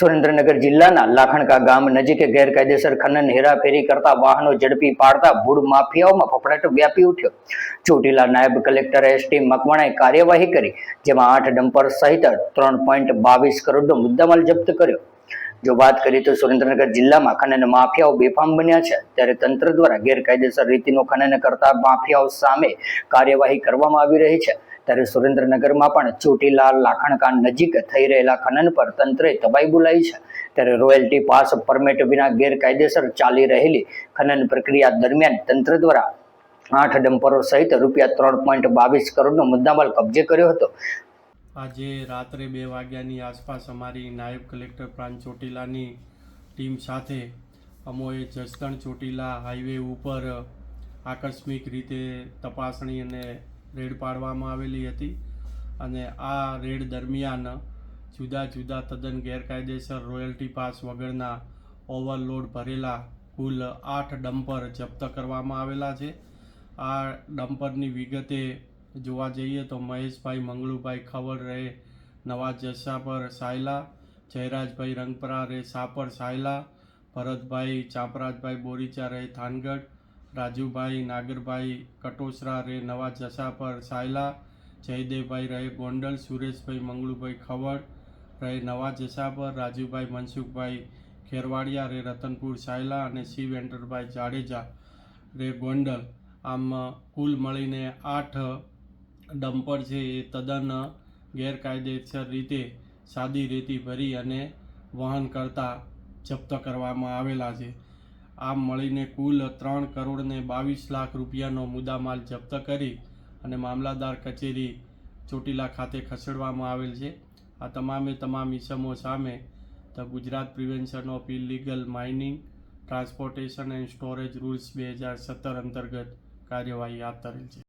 સુરેન્દ્રનગર જિલ્લાના લાખણકા ગામ નજીકે ગેરકાયદેસર ખનન હેરાફેરી કરતા વાહનો ઝડપી પાડતા ભૂડ માફિયાઓમાં ફફડાટ વ્યાપી ઉઠ્યો. ચોટીલા નાયબ કલેક્ટર એસ ટી મકવાણાએ કાર્યવાહી કરી, જેમાં આઠ ડમ્પર સહિત ત્રણ પોઈન્ટ બાવીસ કરોડનો મુદ્દામાલ જપ્ત કર્યો. જો વાત કરીએ તો સુરેન્દ્રનગર જિલ્લામાં ખનન માફિયાઓ બેફામ બન્યા છે. ત્યારે તંત્ર દ્વારા ગેરકાયદેસર રીતિનું ખનન કરતા માફિયાઓ સામે કાર્યવાહી કરવામાં આવી રહી છે. ત્યારે સુરેન્દ્રનગરમાં પણ ચોટીલા લાખણકા નજીક થઈ રહેલા ખનન પર તંત્રે તબાઈ બોલાવી છે. ત્યારે રોયલ્ટી પાસ પરમિટ વિના ગેરકાયદેસર ચાલી રહેલી ખનન પ્રક્રિયા દરમિયાન તંત્ર દ્વારા આઠ ડમ્પરો સહિત રૂપિયા ત્રણ પોઈન્ટ બાવીસ કરોડનો મુદ્દામાલ કબજે કર્યો હતો. આજે રાત્રે બે વાગ્યાની આસપાસ અમારી નાયબ કલેક્ટર પ્રાંત ચોટીલાની ટીમ સાથે અમોએ જસદણ ચોટીલા હાઈવે ઉપર આકસ્મિક રીતે તપાસણી અને રેડ પાડવામાં આવેલી હતી અને આ રેડ દરમિયાન જુદા જુદા તદ્દન ગેરકાયદેસર રોયલ્ટી પાસ વગરના ઓવરલોડ ભરેલા કુલ આઠ ડમ્પર જપ્ત કરવામાં આવેલા છે. આ ડમ્પરની વિગતે જોવા જઈએ તો મહેશભાઈ મંગળુભાઈ ખવડ રહે નવા જસાપર સાયલા, જયરાજભાઈ રંગપરા રે સાપર સાયલા, ભરતભાઈ ચાપરાજભાઈ બોરીચા રહે થાનગઢ રાજુભાઈ, નાગરભાઈ, કટોસરા રે નવા જસાપર, સાયલા, જયદેવભાઈ રહે ગોંડલ, સુરેશભાઈ, મંગળુભાઈ ખવડ રહે નવા જસાપર, રાજુભાઈ મનસુખભાઈ ખેરવાડિયા રે, રતનપુર સાયલા અને શિવ એન્ટરભાઈ જાડેજા રે ગોંડલ. આમ, કુલ મળીને આઠ ડમ્પર છે એ તદ્દન ગેરકાયદેસર રીતે સાદી રેતી ભરી અને વહન કરતા જપ્ત કરવામાં આવેલા છે. આમ મળીને કુલ ત્રણ કરોડને બાવીસ લાખ રૂપિયાનો મુદ્દામાલ જપ્ત કરી અને મામલાદાર કચેરી ચોટીલા ખાતે ખસેડવામાં આવેલ છે. આ તમામે તમામ ઇસમો સામે the Gujarat prevention of illegal mining, transportation and storage rules બે હજાર સત્તર અંતર્ગત કાર્યવાહી હાથ ધરેલ છે.